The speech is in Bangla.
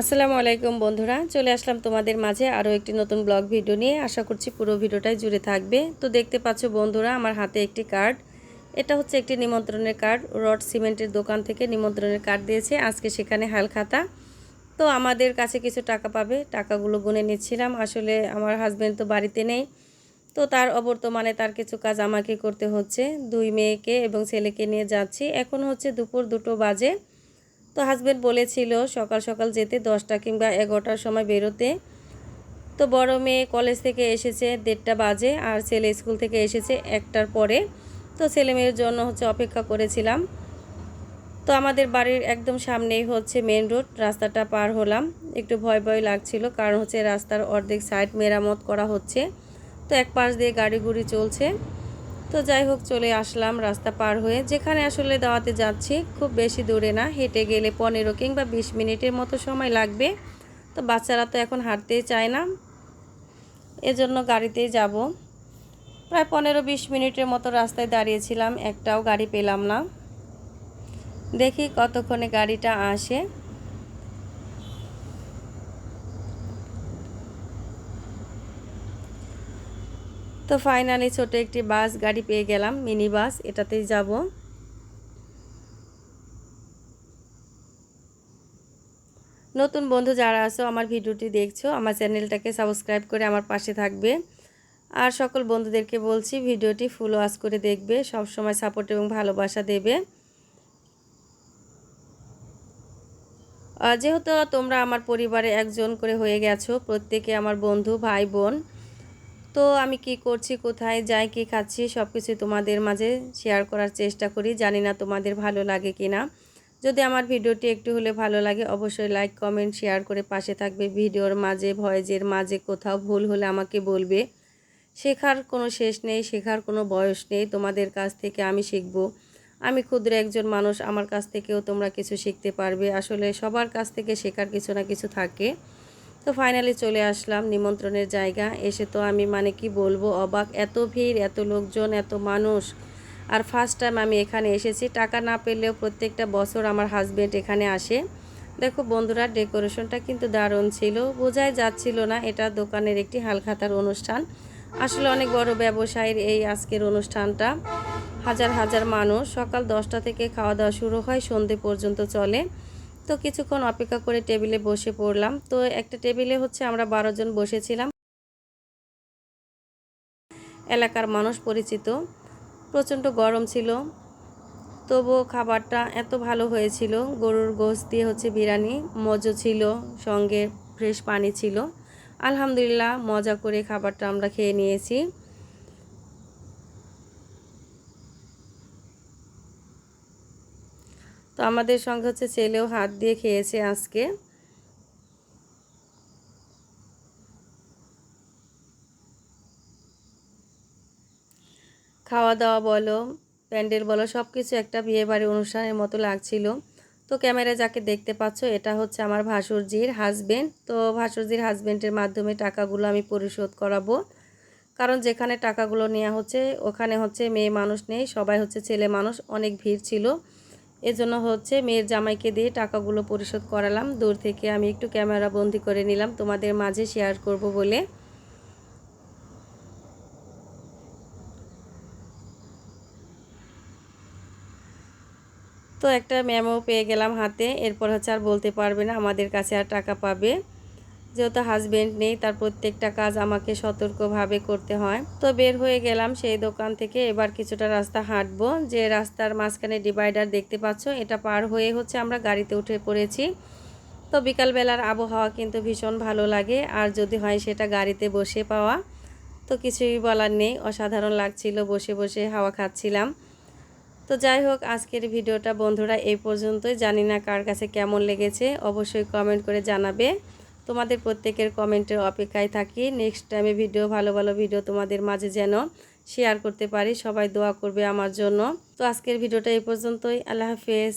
আসসালামু আলাইকুম বন্ধুরা, চলে আসলাম তোমাদের মাঝে আরও একটি নতুন ব্লগ ভিডিও নিয়ে। আশা করছি পুরো ভিডিওটাই জুড়ে থাকবে। তো দেখতে পাচ্ছ বন্ধুরা, আমার হাতে একটি কার্ড। এটা হচ্ছে একটি নিমন্ত্রণের কার্ড। রড সিমেন্টের দোকান থেকে নিমন্ত্রণের কার্ড দিয়েছে। আজকে সেখানে হালখাতা তো আমাদের কাছে কিছু টাকা পাবে, টাকাগুলো গুনে নিচ্ছিলাম। আসলে আমার হাজব্যান্ড তো বাড়িতে নেই। তো তার অবর্তমানে তার কিছু কাজ আমাকে করতে হচ্ছে। দুই মেয়েকে এবং ছেলেকে নিয়ে যাচ্ছি। এখন হচ্ছে দুপুর দুটো বাজে। তো হাজব্যান্ড বলেছিল, সকাল সকাল যেতে দশটা কিংবা এগারোটার সময় বেরোতে। তো বড় মেয়ে কলেজ থেকে এসেছে দেড়টা বাজে আর ছেলে স্কুল থেকে এসেছে একটার পরে। তো ছেলে মেয়ের জন্য হচ্ছে অপেক্ষা করেছিলাম। তো আমাদের বাড়ির একদম সামনেই হচ্ছে মেন রোড রাস্তাটা পার হলাম। একটু ভয় ভয় লাগছিল কারণ হচ্ছে রাস্তার অর্ধেক সাইড মেরামত করা হচ্ছে। তো এক পাশ দিয়ে গাড়ি গুড়ি চলছে। তো যাই হোক, চলে আসলাম রাস্তা পার হয়ে। যেখানে আসলে দাওয়াতে যাচ্ছি, খুব বেশি দূরে না। হেঁটে গেলে পনেরো কিংবা বিশ মিনিটের মতো সময় লাগবে। তো বাচ্চারা তো এখন হাঁটতেই চায় না। এজন্য গাড়িতেই যাব। প্রায় পনেরো বিশ মিনিটের মতো রাস্তায় দাঁড়িয়েছিলাম। একটাও গাড়ি পেলাম না। দেখি কতক্ষণে গাড়িটা আসে। তো ফাইনালি ছোট একটি বাস গাড়ি পেয়ে গেলাম মিনি বাস এটাতেই যাব। নতুন বন্ধু যারা আছো, আমার ভিডিওটি দেখছ, আমার চ্যানেলটাকে সাবস্ক্রাইব করে আমার পাশে থাকবে। আর সকল বন্ধুদেরকে বলছি, ভিডিওটি ফুল ওয়াশ করে দেখবে সব সময় সাপোর্ট এবং ভালোবাসা দেবে। যেহেতু তোমরা আমার পরিবারে একজন করে হয়ে গেছো, প্রত্যেকে আমার বন্ধু, ভাই, বোন তো আমি কি করছি, কোথায় যাই, কি খাচ্ছি সব কিছু তোমাদের মাঝে শেয়ার করার চেষ্টা করি। জানি না তোমাদের ভালো লাগে কি না যদি আমার ভিডিওটি একটু হলে ভালো লাগে, অবশ্যই লাইক কমেন্ট শেয়ার করে পাশে থাকবে। ভিডিওর মাঝে ভয়েজের মাঝে কোথাও ভুল হলে আমাকে বলবে। শেখার কোনো শেষ নেই, শেখার কোনো বয়স নেই। তোমাদের কাছ থেকে আমি শিখব। আমি ক্ষুদ্র একজন মানুষ, আমার কাছ থেকেও তোমরা কিছু শিখতে পারবে। আসলে সবার কাছ থেকে শেখার কিছু না কিছু থাকে। তো ফাইনালি চলে আসলাম, নিমন্ত্রণের জায়গা। এসে তো আমি মানে কি বলব, অবাক। এত ভিড়, এত লোকজন, এত মানুষ। আর ফার্স্ট টাইম আমি এখানে এসেছি। টাকা না পেলেও প্রত্যেকটা বছর আমার হাজব্যান্ড এখানে আসে। দেখো বন্ধুরা, ডেকোরেশনটা কিন্তু দারুণ ছিল। বোঝাই যাচ্ছিল না, এটা দোকানের একটি হালখাতার অনুষ্ঠান। আসলে অনেক বড় ব্যবসায়ীর এই আজকের অনুষ্ঠানটা। হাজার হাজার মানুষ। সকাল দশটা থেকে খাওয়া দাওয়া শুরু হয়, সন্ধে পর্যন্ত চলে। তো কিছুক্ষণ অপেক্ষা করে টেবিলে বসে পড়লাম। তো একটা টেবিলে হচ্ছে আমরা বারো জন বসেছিলাম। এলাকার মানুষ পরিচিত। প্রচণ্ড গরম ছিল। তবুও খাবারটা এত ভালো হয়েছিল। গরুর গোস দিয়ে হচ্ছে বিরিয়ানি, মজো ছিল, সঙ্গে ফ্রেশ পানি ছিল। আলহামদুলিল্লাহ মজা করে খাবারটা আমরা খেয়ে নিয়েছি। তো আমাদের সঙ্গে হচ্ছে ছেলেও হাত দিয়ে খেয়েছে আজকে। খাওয়া দাওয়া বলো, প্যান্ডেল বলো সব কিছু একটা বিয়েবাড়ির অনুষ্ঠানের মতো লাগছিল। তো ক্যামেরায় যাকে দেখতে পাচ্ছ, এটা হচ্ছে আমার ভাসুরজির হাজবেন্ড তো ভাসুরজির হাজবেন্ডের মাধ্যমে টাকাগুলো আমি পরিশোধ করাবো। কারণ যেখানে টাকাগুলো নেওয়া হচ্ছে, ওখানে হচ্ছে মেয়ে মানুষ নেই, সবাই হচ্ছে ছেলে মানুষ, অনেক ভিড় ছিল। এজন্য হচ্ছে মেয়ের জামাইকে দিয়ে টাকাগুলো পরিশোধ করালাম। দূর থেকে আমি একটু ক্যামেরা বন্দি করে নিলাম। তোমাদের মাঝে শেয়ার করব বলে। তো একটা ম্যামও পেয়ে গেলাম হাতে। এরপর হচ্ছে আর বলতে পারবে না, আমাদের কাছে আর টাকা পাবে। যেহেতু হাজবেন্ড নেই, তার প্রত্যেকটা কাজ আমাকে সতর্কভাবে করতে হয়। তো বের হয়ে গেলাম সেই দোকান থেকে, এবার কিছুটা রাস্তা হাঁটবো। যে রাস্তার মাঝখানে ডিভাইডার দেখতে পাচ্ছ, এটা পার হয়ে হচ্ছে আমরা গাড়িতে উঠে পড়েছি। তো বিকালবেলার আবহাওয়া কিন্তু ভীষণ ভালো লাগে, আর যদি হয় সেটা গাড়িতে বসে পাওয়া। তো কিছুই বলার নেই, অসাধারণ লাগছিল, বসে বসে হাওয়া খাচ্ছিলাম। তো যাই হোক, আজকের ভিডিওটা বন্ধুরা এই পর্যন্তই। জানি না কার কাছে কেমন লেগেছে, অবশ্যই কমেন্ট করে জানাবে। তোমাদের প্রত্যেকের কমেন্টের অপেক্ষায় থাকি। নেক্সট টাইমে ভিডিও ভালো ভালো ভিডিও তোমাদের মাঝে যেন শেয়ার করতে পারি। সবাই দোয়া করবে আমার জন্য। তো আজকের ভিডিওটা এই পর্যন্তই। আল্লাহ হাফেজ।